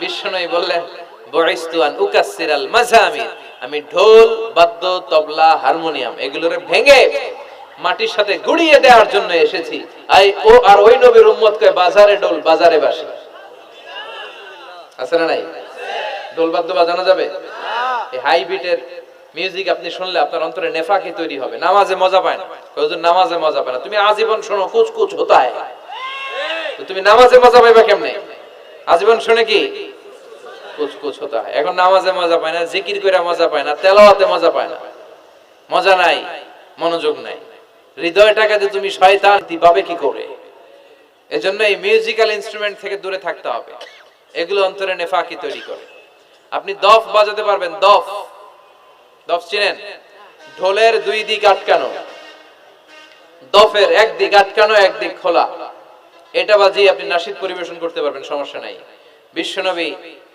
বিষ্ণুই বললেন বয়স্তুয়ান উকাসিরাল মাজামির আমি ঢোল, বাদ্য, তবলা, হারমোনিয়াম ভেঙে মাটির সাথে গুড়িয়ে দেওয়ার জন্য এসেছি। আই ও আর ওই নবীর উম্মত বাজারে ডোল বাজারে আছে না নাই? ডোল বাদ্য বাজানো যাবে? এই হাই মিউজিক আপনি শুনলে আপনার অন্তরে নেফাকি তৈরি হবে। নামাজে মজা পায় না। কয় হুজুর, নামাজে মজা পায় না। তুমি আজীবন শোনো কুচ কুচ হতা তো তুমি নামাজে মজা পাইবা কেমনে? আজীবন শুনে কি? কুচ কুচ হতা হয়। এখন নামাজে মজা পায় না, জিকির করে মজা পায় না, তেলাওয়াতে মজা পায় না। মজা নাই, মনোযোগ নাই। হৃদয়টাকে যে তুমি শয়তান কি করে? এজন্য এই মিউজিক্যাল ইনস্ট্রুমেন্ট থেকে দূরে থাকতে হবে। এগুলো অন্তরে নেফাকি তৈরি করে। আপনি দফ বাজাতে পারবেন, দফ। দফ চিনেন? ঢোলের দুই দিক আটকানো। দফের এক দিক আটকানো, এক দিক খোলা। এটা বাজিয়ে আপনি নাসিদ পরিবেশন করতে পারবেন, সমস্যা নাই। বিশ্বনবী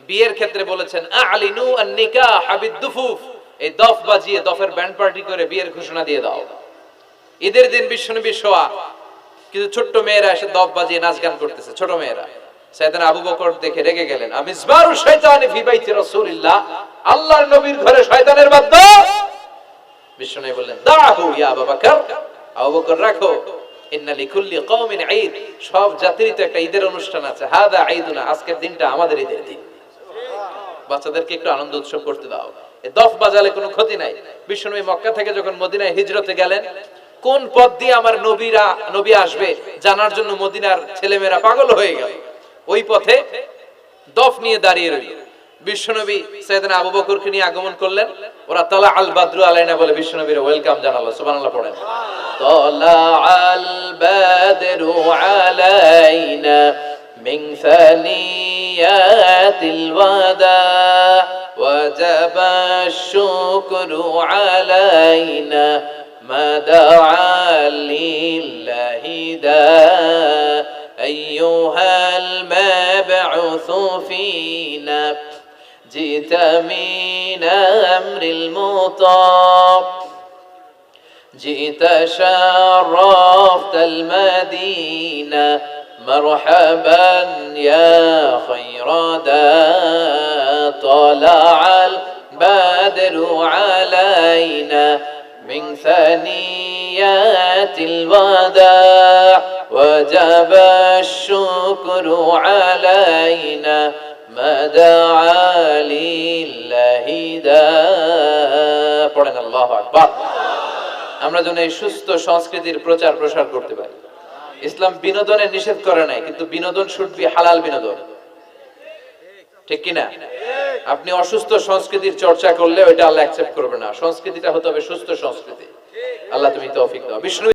বিয়ের ক্ষেত্রে বলেছেন আলিনু আন নিকাহ হাবিদ দুফুফ এই দফ বাজিয়ে দফের ব্যান্ড পার্টি করে বিয়ের ঘোষণা দিয়ে দাও। ঈদের দিন বিশ্বনবী শোয়া কিছু ছোট্ট মেয়েরা এসে দফ বাজিয়ে নাচ গান করতেছে, ছোট মেয়েরা। সাইয়েদনা আবু বকর দেখে রেগে গেলেন আমি ইসবারু শয়তানি ফি বাইতি রাসূলিল্লাহ। আল্লাহর নবীর ঘরে শয়তানের বাদ্য। বিশ্বনবী বললেন, দাহু ইয়া আবু বকর। আবু বকর, রাখো। সব তো একটা ঈদের অনুষ্ঠান আছে। ঈদুনা, আজকের দিনটা আমাদের ঈদের দিন। বাচ্চাদেরকে একটু আনন্দ উৎসব করতে দাও। দফ বাজালে কোনো ক্ষতি নাই। মক্কা থেকে যখন মদিনায় হিজরতে গেলেন, কোন পথ দিয়ে আমার নবীরা, নবী আসবে, জানার জন্য মদিনার ছেলেমেয়েরা পাগল হয়ে গেল। ওই পথে দফ নিয়ে দাঁড়িয়ে রইল। বিশ্বনবী সৈয়দনা আবু বকরকে নিয়ে আগমন করলেন। ওরা তালা আল বাদরু আলাইনা বলে বিশ্বনবীর ওয়েলকাম জানালো। সুবহানাল্লাহ পড়েন। طلع البدر علينا من ثنيات الوداع وجب الشكر علينا ما دعا لله داع. أيها المبعوث فينا جئت من أمر المطاع. جئت شرفت المدينة مرحبا يا خير دا طلع البدر علينا من ثنيات الوداع وجب الشكر علينا ما دعا لله دا الله أكبر. আমরা যেন এই সুস্থ সংস্কৃতির প্রচার প্রসার করতে পারি। ইসলাম বিনোদনের নিষেধ করে নাই, কিন্তু বিনোদন শুড বি হালাল বিনোদন। ঠিক কিনা আপনি অসুস্থ সংস্কৃতির চর্চা করলে ওইটা আল্লাহ অ্যাকসেপ্ট করবে না। সংস্কৃতিটা হতে হবে সুস্থ সংস্কৃতি। আল্লাহ তুমি তৌফিক দাও। বিষ্ণু